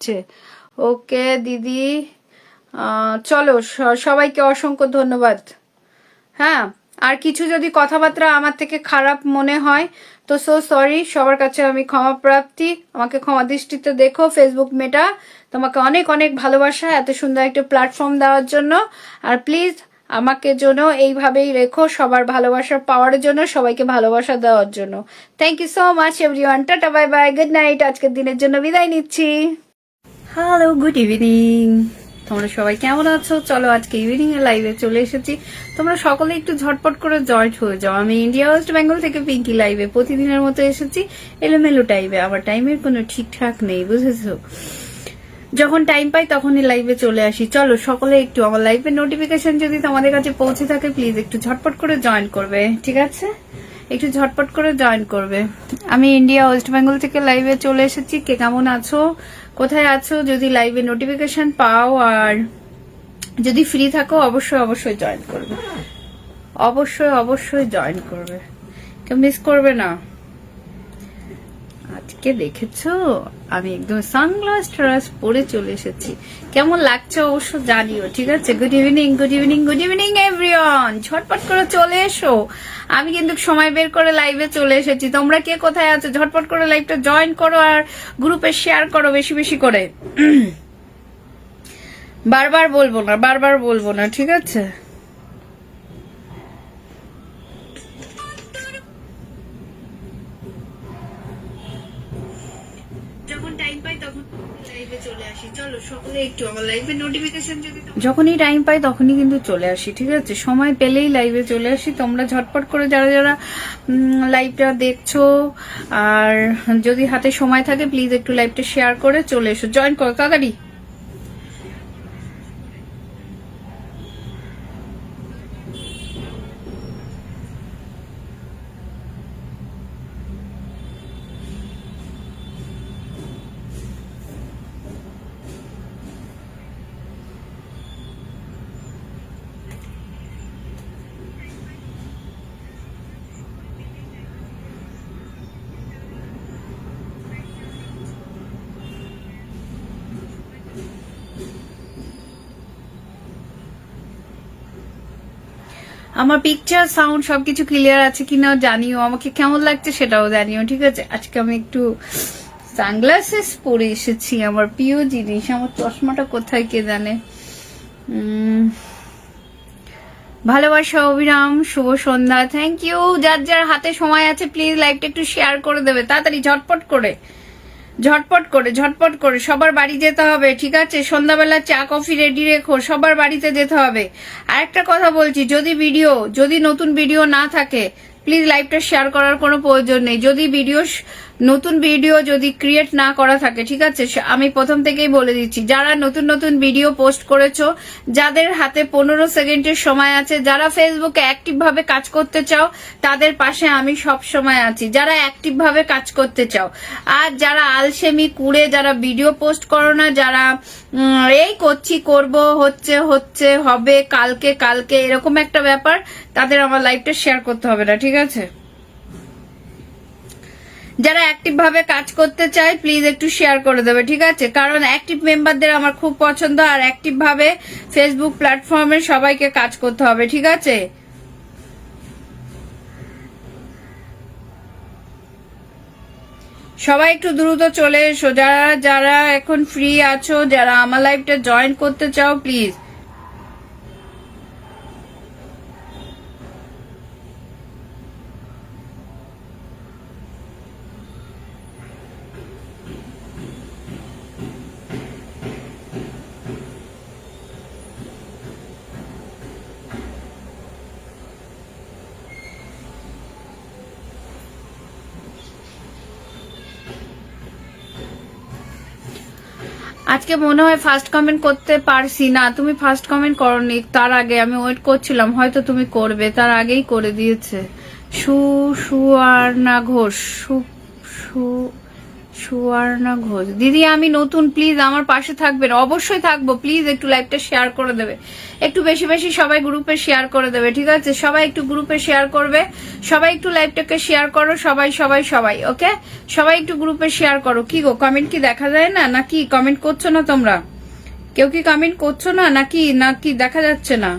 আসছে ওকে, দিদি। চলো সবাইকে অসংখ্য ধন্যবাদ। হ্যাঁ আর কিছু যদি কথাবার্তা আমার থেকে খারাপ মনে হয়, তো সো সরি সবার কাছে আমি ক্ষমা প্রাপ্তি। আমাকে ক্ষমা দৃষ্টিতে দেখো ফেসবুক মেটা। তোমাকে অনেক অনেক ভালোবাসা, এত সুন্দর একটা প্ল্যাটফর্ম দেওয়ার জন্য। আর প্লিজ আমাকে জন্য এইভাবেই রেখো, সবার ভালোবাসা পাওয়ার জন্য, সবাইকে ভালোবাসা দেওয়ার জন্য। Thank you so much everyone tata bye bye good night আজকের দিনের জন্য বিদায় নিচ্ছি। হ্যালো গুড ইভিনিং তোমরা সবাই কেমন আছো? চলো আজকে ইভিনিং এর লাইভে চলে এসেছি। তোমরা সকলে একটু ঝটপট করে জয়েন্ট হয়ে যাও। আমি ইন্ডিয়া ওয়েস্ট বেঙ্গল থেকে পিঙ্কি লাইভে প্রতিদিনের মতো এসেছি। এলোমেলো টাইমে আমার টাইমের কোনো ঠিকঠাক নেই, বুঝেছ? যখন টাইম পাই তখনই লাইভে চলে আসি। চলো সকলে একটু আমার লাইভের নোটিফিকেশন যদি তোমাদের কাছে পৌঁছে থাকে প্লিজ একটু ঝটপট করে জয়েন করবে। ঠিক আছে? একটু ঝটপট করে জয়েন করবে। আমি ইন্ডিয়া ওয়েস্ট বেঙ্গল থেকে লাইভে চলে এসেছি। কে কেমন আছো? কোথায় আছো? যদি লাইভে নোটিফিকেশন পাও আর যদি ফ্রি থাকো, অবশ্যই অবশ্যই জয়েন করবে। অবশ্যই অবশ্যই জয়েন করবে। কেউ মিস করবে না? আজকে দেখেছ? আমি একদম সানগ্লাস টারাস পরে চলে এসেছি। কেমন লাগছে অবশ্য জানিও, ঠিক আছে? Good evening good evening good evening everyone ঝটপট করে চলে এসো। আমি কিন্তু সময় বের করে লাইভে চলে এসেছি। তোমরা কে কোথায় আছো? ঝটপট করে লাইভটা জয়েন করো আর গ্রুপে শেয়ার করো বেশি বেশি করে। বারবার বলব না, বারবার বলব না, ঠিক আছে? যখনই টাইম পাই তখনই কিন্তু চলে আসি, ঠিক আছে? সময় পেলেই লাইভে চলে আসি। তোমরা ঝটপট করে যারা যারা লাইভটা দেখছ, আর যদি হাতে সময় থাকে প্লিজ একটু লাইভটা শেয়ার করে চলে এসো। জয়েন করো তাড়াতাড়ি আমার পিকচার সাউন্ড সবকিছু ক্লিয়ার আছে কিনা জানিও, আমাকে কেমন লাগছে সেটাও জানিও, ঠিক আছে? আজকে আমি একটু সানগ্লাসেস পরে এসেছি, আমার প্রিয় জিনিস, আমার চশমাটা কোথায় কে জানে? ভালোবাসা, অবিরাম, শুভ সন্ধ্যা থ্যাংক ইউ যার যার হাতে সময় আছে প্লিজ লাইভটা একটু শেয়ার করে দেবে, তাড়াতাড়ি ঝটপট করে। ঝটপট করে ঝটপট করে। সবার বাড়ি যেতে হবে, ঠিক আছে? সন্ধ্যাবেলা চা, কফি রেডি রেখো, সবার বাড়িতে যেতে হবে। আরেকটা কথা বলছি, যদি ভিডিও যদি নতুন ভিডিও না থাকে প্লিজ লাইভটা শেয়ার করার কোনো প্রয়োজন নেই। যদি ভিডিও নতুন ভিডিও যদি ক্রিয়েট না করা থাকে, ঠিক আছে? আমি প্রথম থেকেই বলে দিচ্ছি, যারা নতুন নতুন ভিডিও পোস্ট করেছ, যাদের হাতে পনেরো সেকেন্ডের সময় আছে, যারা ফেসবুকে অ্যাক্টিভ ভাবে কাজ করতে চাও, তাদের পাশে আমি সব সময় আছি। যারা অ্যাক্টিভ ভাবে কাজ করতে চাও, আর যারা আলসেমি, কুড়ে, যারা ভিডিও পোস্ট করো না, যারা এই করছি, করব, হচ্ছে হচ্ছে, হবে, কালকে কালকে, এরকম একটা ব্যাপার, তাদের আমার লাইফটা শেয়ার করতে হবে না, ঠিক আছে? যারা অ্যাক্টিভ ভাবে কাজ করতে চায় প্লিজ একটু শেয়ার করে দেবে, ঠিক আছে? কারণ অ্যাক্টিভ মেম্বারদের আমার খুব পছন্দ, আর অ্যাক্টিভ ভাবে ফেসবুক প্ল্যাটফর্মে সবাইকে কাজ করতে হবে, ঠিক আছে? সবাই একটু দ্রুত চলে এসো, যারা যারা এখন ফ্রি আছো, যারা আমার লাইফটা জয়েন করতে চাও প্লিজ আজকে মনে হয় ফার্স্ট কমেন্ট করতে পারছি না। তুমি ফার্স্ট কমেন্ট করনি, তার আগে আমি ওয়েট করছিলাম, হয়তো তুমি করবে, তার আগেই করে দিয়েছে। সু, সুয়ার্ণা ঘোষ, সু সু সুবর্ণা ঘোষ। দিদি, আমি নতুন প্লিজ আমার পাশে থাকবেন। অবশ্যই থাকব প্লিজ একটু লাইভটা শেয়ার করে দেবে। একটু বেশি বেশি সবাই গ্রুপে শেয়ার করে দেবে, ঠিক আছে? সবাই একটু গ্রুপে শেয়ার করবে। সবাই একটু লাইভটাকে শেয়ার করো, সবাই সবাই সবাই ওকে সবাই একটু গ্রুপে শেয়ার করো। কি গো কমেন্ট কি দেখা যায় না? নাকি কমেন্ট করছ না তোমরা? কেউ কি কমেন্ট করছ না? নাকি নাকি দেখা যাচ্ছে না?